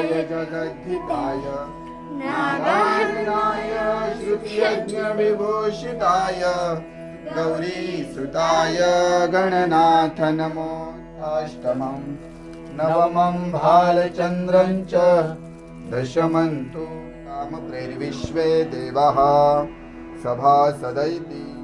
सकलाय जगद्धिताय नारायणाय, श्रुत्यज्ञविभूषिताय, गौरीसुताय, गणनाथ नमो अष्टमं नवमं भालचन्द्रं च दशमं तु कामप्रेर्विश्वे देवः, सभासदैति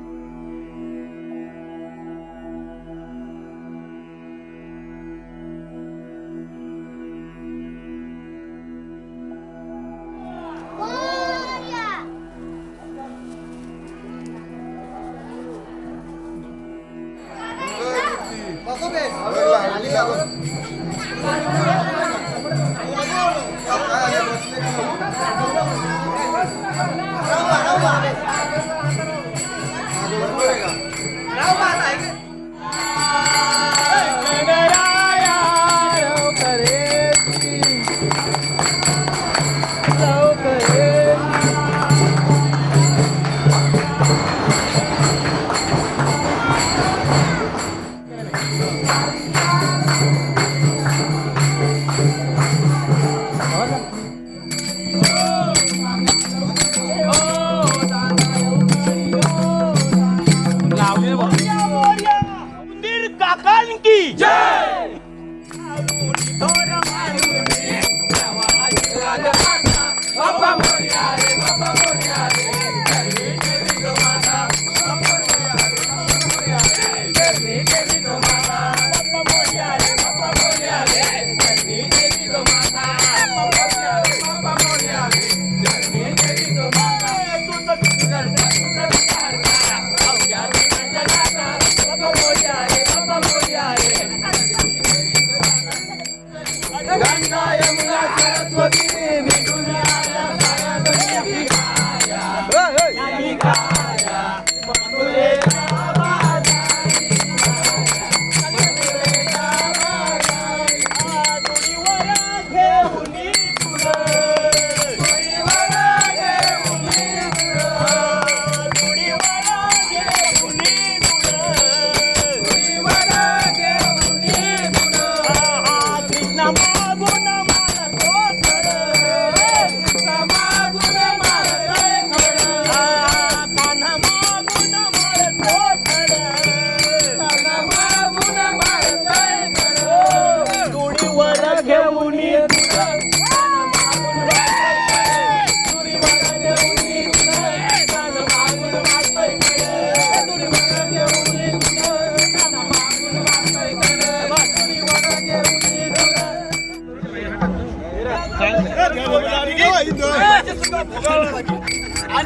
Thank. কি জয়!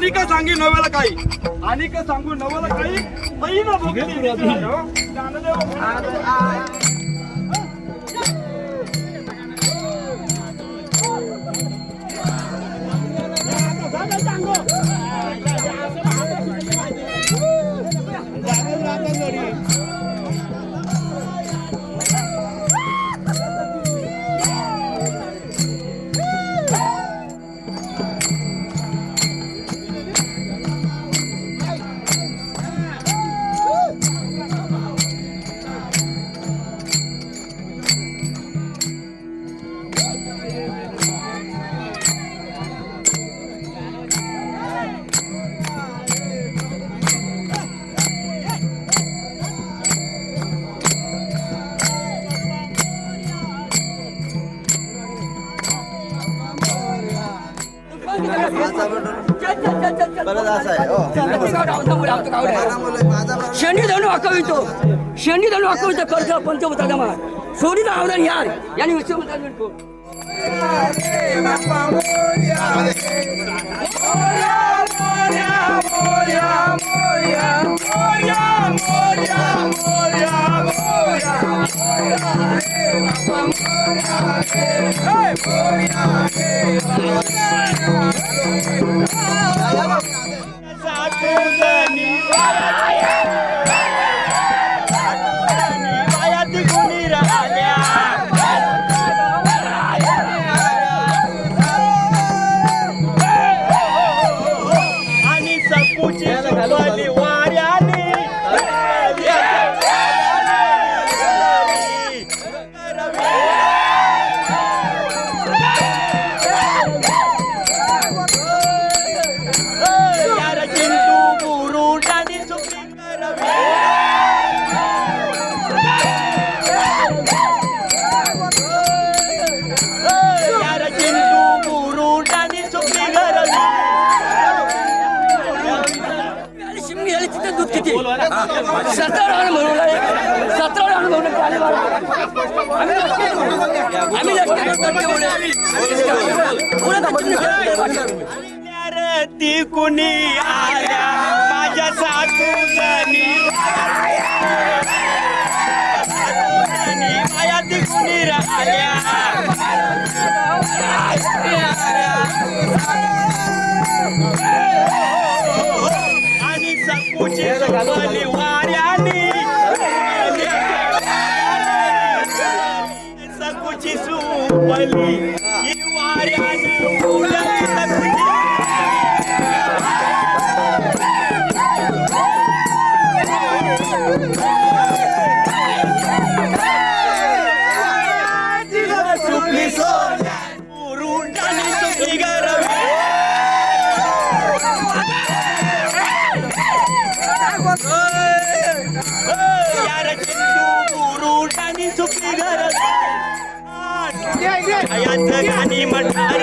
आणि का सांगी नव्याला काही? आणि का सांगू नव्याला काही? पहिला भोगती ज्ञानदेव शनी धनु हकवितो शनी धनु हकवितो कर्ज पंचभूताचा मान सोडी आव्हान यार. यांनी विनको सातू जणी किती सतरा अनुभव सतरा अनुभव आले मला. आम्ही आम्ही कुणी आल्या? माझ्या सासू मोबाइल में यू आर यार चिंटू रूठानी सुपली गरज आयात मठार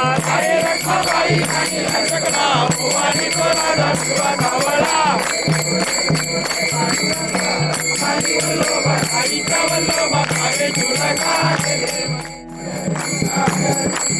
कुंडलिका देवता बजरंग गणपती बाप्पा हे पाण्याच्या यंग स्टार